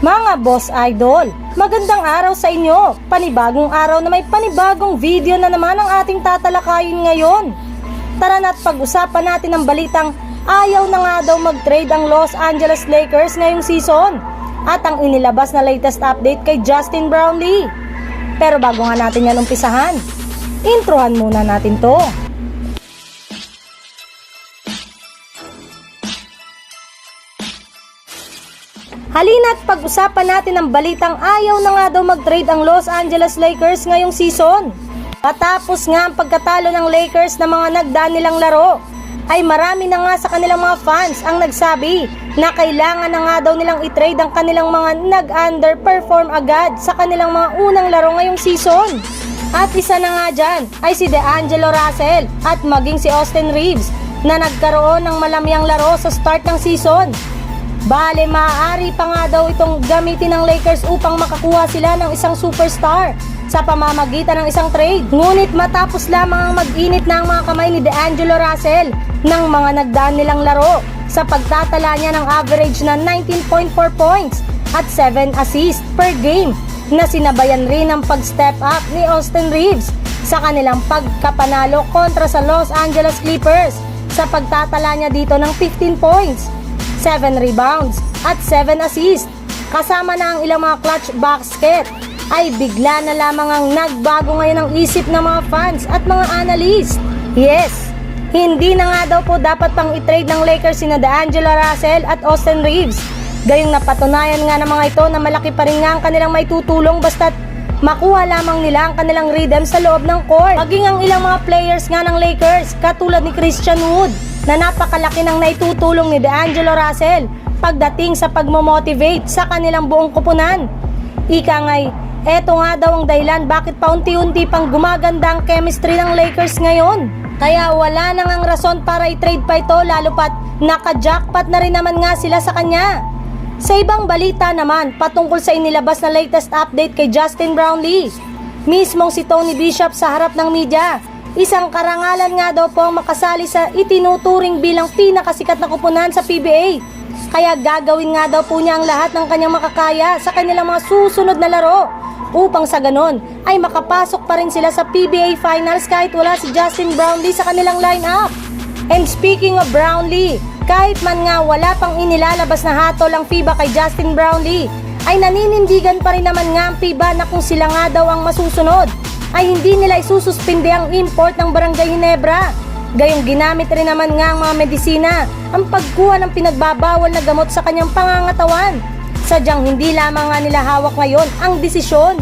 Mga boss idol, magandang araw sa inyo. Panibagong araw na may panibagong video na naman ang ating tatalakayin ngayon. Tara na't pag-usapan natin ang balitang ayaw na nga daw mag-trade ang Los Angeles Lakers ngayong season at ang inilabas na latest update kay Justin Brownlee. Pero bago nga natin yan umpisahan, introhan muna natin to. Halina't pag-usapan natin ang balitang ayaw na nga daw mag-trade ang Los Angeles Lakers ngayong season. Patapos nga ang pagkatalo ng Lakers na mga nagdaan nilang laro, ay marami na nga sa kanilang mga fans ang nagsabi na kailangan na nga daw nilang i-trade ang kanilang mga nag-underperform agad sa kanilang mga unang laro ngayong season. At isa na nga dyan ay si DeAngelo Russell at maging si Austin Reeves na nagkaroon ng malamyang laro sa start ng season. Bale, maaari pa nga daw itong gamitin ng Lakers upang makakuha sila ng isang superstar sa pamamagitan ng isang trade. Ngunit matapos lamang ang mag-init na ang mga kamay ni DeAngelo Russell ng mga nagdaan nilang laro sa pagtatala niya ng average na 19.4 points at 7 assists per game na sinabayan rin ng pag-step up ni Austin Reeves sa kanilang pagkapanalo kontra sa Los Angeles Clippers sa pagtatala niya dito ng 15 points 7 rebounds at 7 assists. Kasama na ang ilang mga clutch basket ay bigla na lamang ang nagbago ngayon ang isip ng mga fans at mga analyst. Yes, hindi na nga daw po dapat pang i-trade ng Lakers sina DeAngelo Russell at Austin Reeves. Gayong napatunayan nga ng mga ito na malaki pa rin nga ang kanilang may tutulong basta't makuha lamang nila ang kanilang rhythm sa loob ng court. Maging ang ilang mga players nga ng Lakers katulad ni Christian Wood na napakalaki ng naitutulong ni DeAngelo Russell pagdating sa pagmomotivate sa kanilang buong kupunan. Ika nga'y, eto nga daw ang dahilan bakit paunti-unti pang gumaganda ang chemistry ng Lakers ngayon. Kaya wala nang ang rason para i-trade pa ito lalo pat naka-jackpot na rin naman nga sila sa kanya. Sa ibang balita naman, patungkol sa inilabas na latest update kay Justin Brownlee. Mismong si Tony Bishop sa harap ng media. Isang karangalan nga daw po ang makasali sa itinuturing bilang pinakasikat na kupunan sa PBA. Kaya gagawin nga daw po niya ang lahat ng kanyang makakaya sa kanilang mga susunod na laro upang sa ganon ay makapasok pa rin sila sa PBA Finals kahit wala si Justin Brownlee sa kanilang lineup. And speaking of Brownlee, kahit man nga wala pang inilalabas na hatol ang FIBA kay Justin Brownlee, ay naninindigan pa rin naman nga ang FIBA na kung sila nga daw ang masusunod, ay hindi nila isususpinde ang import ng Barangay Ginebra. Gayong ginamit rin naman nga ang mga medisina ang pagkuha ng pinagbabawal na gamot sa kanyang pangangatawan. Sadyang hindi lamang nga nila hawak ngayon ang desisyon